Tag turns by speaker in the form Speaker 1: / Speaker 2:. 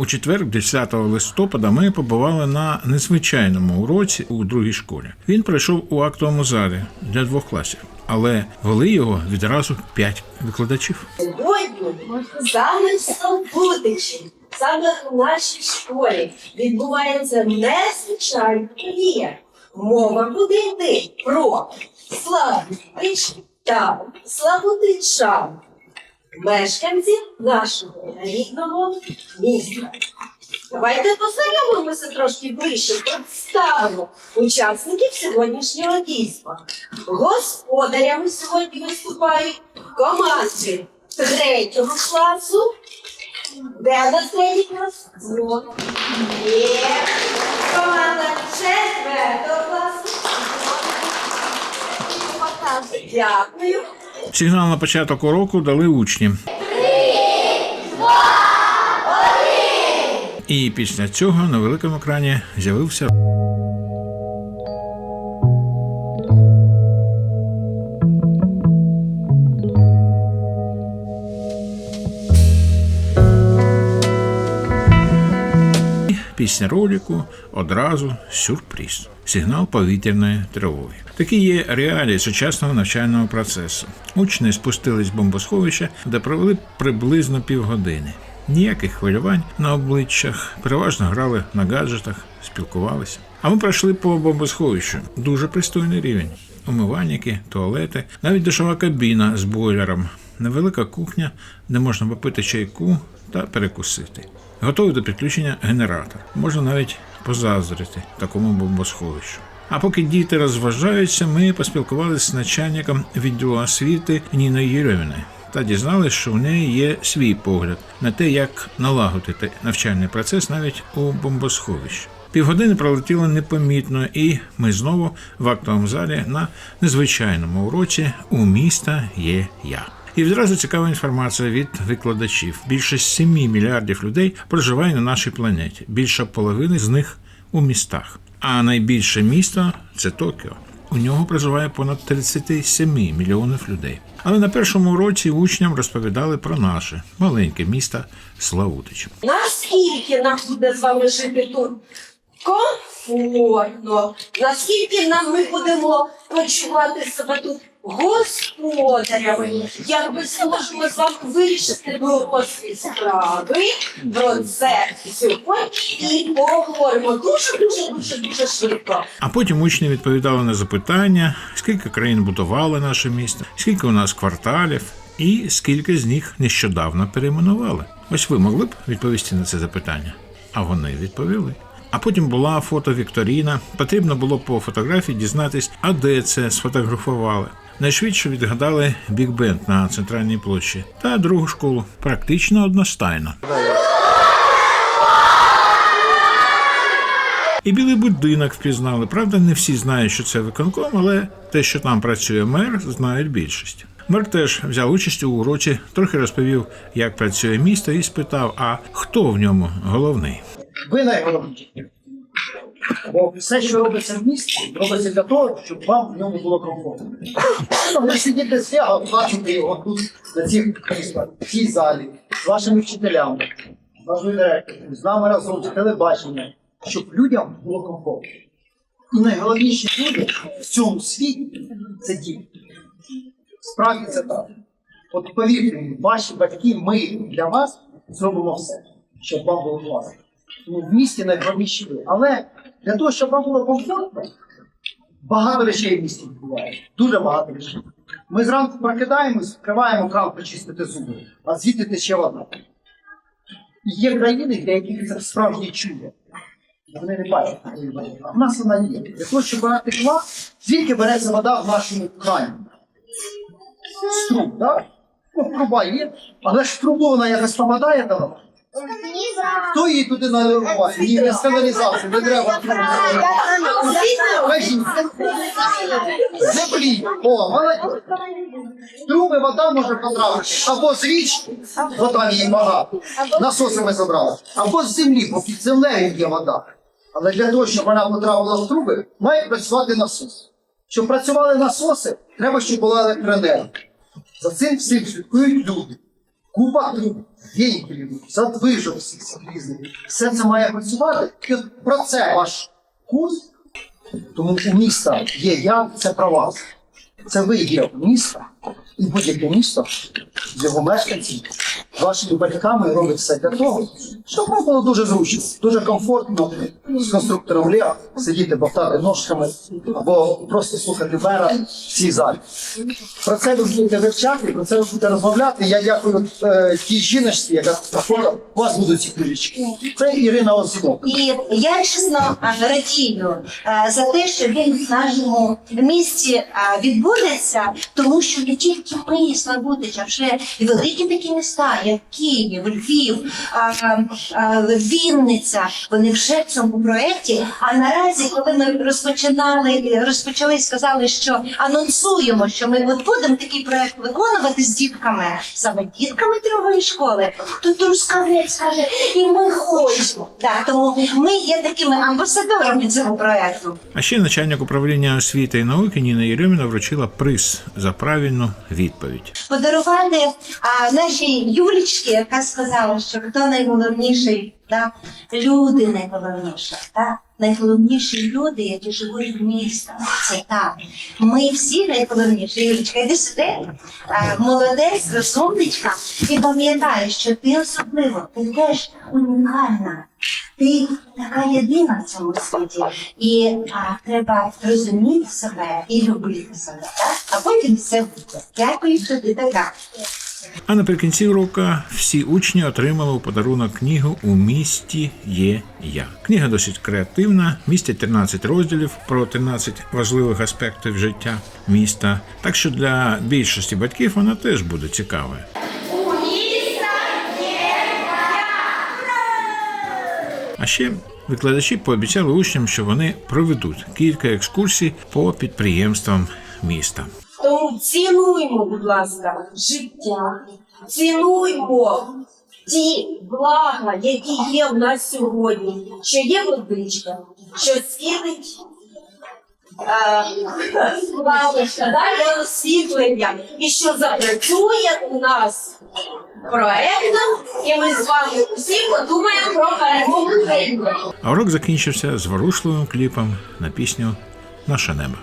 Speaker 1: У четвер, 10 листопада, ми побували на незвичайному уроці у другій школі. Він пройшов у актовому залі для двох класів, але вели його відразу п'ять викладачів.
Speaker 2: Сьогодні саме в саме в нашій школі відбувається незвичайна подія. Мова буде йти про Славутич та Славутичан, мешканців нашого рідного міста. Давайте познайомимося трошки ближче, представимо учасників сьогоднішнього дійства. Господарями сьогодні виступають команди третього класу. Де нас третій клас? Є. Команда четвертого класу. Дякую.
Speaker 1: Сигнал на початок уроку дали учні. І після цього на великому екрані з'явився Після ролику одразу сюрприз. Сигнал повітряної тривоги. Такі є реалії сучасного навчального процесу. Учні спустились з бомбосховища, де провели приблизно півгодини. Ніяких хвилювань на обличчях, переважно грали на гаджетах, спілкувалися. А ми пройшли по бомбосховищу. Дуже пристойний рівень. Умивальники, туалети, навіть душова кабіна з бойлером, невелика кухня, де можна попити чайку та перекусити. Готовий до підключення генератор. Можна навіть позаздрити такому бомбосховищу. А поки діти розважаються, ми поспілкувалися з начальником відділу освіти Ніною Єрьоміною та дізналися, що в неї є свій погляд на те, як налагодити навчальний процес навіть у бомбосховищі. Півгодини пролетіло непомітно, і ми знову в актовому залі на незвичайному уроці у міста є я. І відразу цікава інформація від викладачів. Більше 7 мільярдів людей проживає на нашій планеті. Більша половини з них у містах. А найбільше місто це Токіо. У нього проживає понад 37 мільйонів людей. Але на першому уроці учням розповідали про наше маленьке місто Славутич.
Speaker 2: Наскільки нам буде з вами жити тут комфортно, наскільки нам ми будемо почувати себе тут господарями, як ми зможемо з вами вирішити дорослі справи, про це сьогодні і поговоримо дуже дуже дуже дуже швидко.
Speaker 1: А потім учні відповідали на запитання, скільки країн будували наше місто, скільки у нас кварталів, і скільки з них нещодавно перейменували. Ось ви могли б відповісти на це запитання? А вони відповіли. А потім була фотовікторіна. Потрібно було по фотографії дізнатись, а де це сфотографували. Найшвидше відгадали Біг Бенд на центральній площі та другу школу практично одностайно. І білий будинок впізнали. Правда, не всі знають, що це виконком, але те, що там працює мер, знають більшість. Мер теж взяв участь у уроці, трохи розповів, як працює місто, і спитав: а хто в ньому головний?
Speaker 3: Ви найголовніші. Бо все, що робиться в місті, робиться для того, щоб вам в ньому було комфортно. Ну, Ви сидіте з я, бачите його тут, на цих кріслах, в цій залі, з вашими вчителями, з вашою директором, з нами разом, з телебачення, щоб людям було комфортно. І найголовніші люди в цьому світі це діти. Справді це так. От повірте ваші батьки, ми для вас зробимо все, щоб вам було класно. Тому в місті найголовніші ви. Але для того, щоб вам було комфортно, багато речей в місті відбувається. Дуже багато речей. Ми зранку прокидаємось, відкриваємо кран почистити зуби, а звідти вода. І Є країни, для яких це справжнє чудо. Вони не бачать. А в нас вона є. Для того, щоб вона текла, звідки береться вода в нашому крані? З труб, так? Ну, труба є, але ж в трубу вона якось попадає там. Хто її туди наливає? Ні, не з каналізації, не треба. Кажіть. Землі. О, молодець. Труби вода може потрапити. Або з річки, бо там її багато. Насоси ми забрали. Або з землі, бо під землею є вода. Але для того, щоб вона потрапила в труби, має працювати насос. Щоб працювали насоси, треба, щоб була електроенергія. За цим всім слідкують люди. Купа вентилів, задвижок всіх різних. Все це має працювати. І про це ваш курс. Тому у міста є я, це про вас. Це ви є місто, і будь-яке місто його мешканців, з вашими батьками робить все для того, щоб вам було дуже зручно, дуже комфортно з конструктором Лего сидіти, бовтати ножками або просто слухати мера в цій залі. Про це ви будете вивчати, про це ви будете розмовляти. Я дякую е, тій жіночці, яка приходила. У вас будуть ці книжечки. Це Ірина Озінок.
Speaker 4: І я чесно радію за те, що він в нашому місті відбудеться, тому що не тільки ми, Славутича, вже великі такі міста, як Київ, Львів, а, а, Вінниця, вони вже в цьому проєкті. А наразі, коли ми розпочинали, розпочали, сказали, що анонсуємо, що ми от будемо такий проєкт виконувати з дітками, саме дітками другої школи, то Трускавець каже, і ми хочемо. Так, тому ми є такими амбасадорами цього проєкту.
Speaker 1: А ще начальник управління освіти і науки Ніна Єреміна вручила приз за правильну відповідь.
Speaker 4: Подарувати а, нашій Юлічці, яка сказала, що хто найголовніший, да? люди найголовніші, да? найголовніші люди, які живуть в місті. Це так. Ми всі найголовніші. Юлічка, йди сюди. Молодець, розумничка. І пам'ятай, що ти особливо, ти теж унікальна. Ти така єдина в цьому світі, і а, треба розуміти себе і любити себе, так? а потім все буде. Дякую, що ти така.
Speaker 1: А наприкінці уроку всі учні отримали у подарунок книгу У місті є я. Книга досить креативна, містить 13 розділів про 13 важливих аспектів життя міста. Так що для більшості батьків вона теж буде цікавою. А ще викладачі пообіцяли учням, що вони проведуть кілька екскурсій по підприємствам міста.
Speaker 4: Тому цінуймо, будь ласка, життя, цінуймо ті блага, які є в нас сьогодні, що є водичка, що світить е, далі освітлення, і що запрацює у нас проектом, і ми з вами всі подумаємо про перемогу
Speaker 1: А урок закінчився зворушливим кліпом на пісню Наше небо.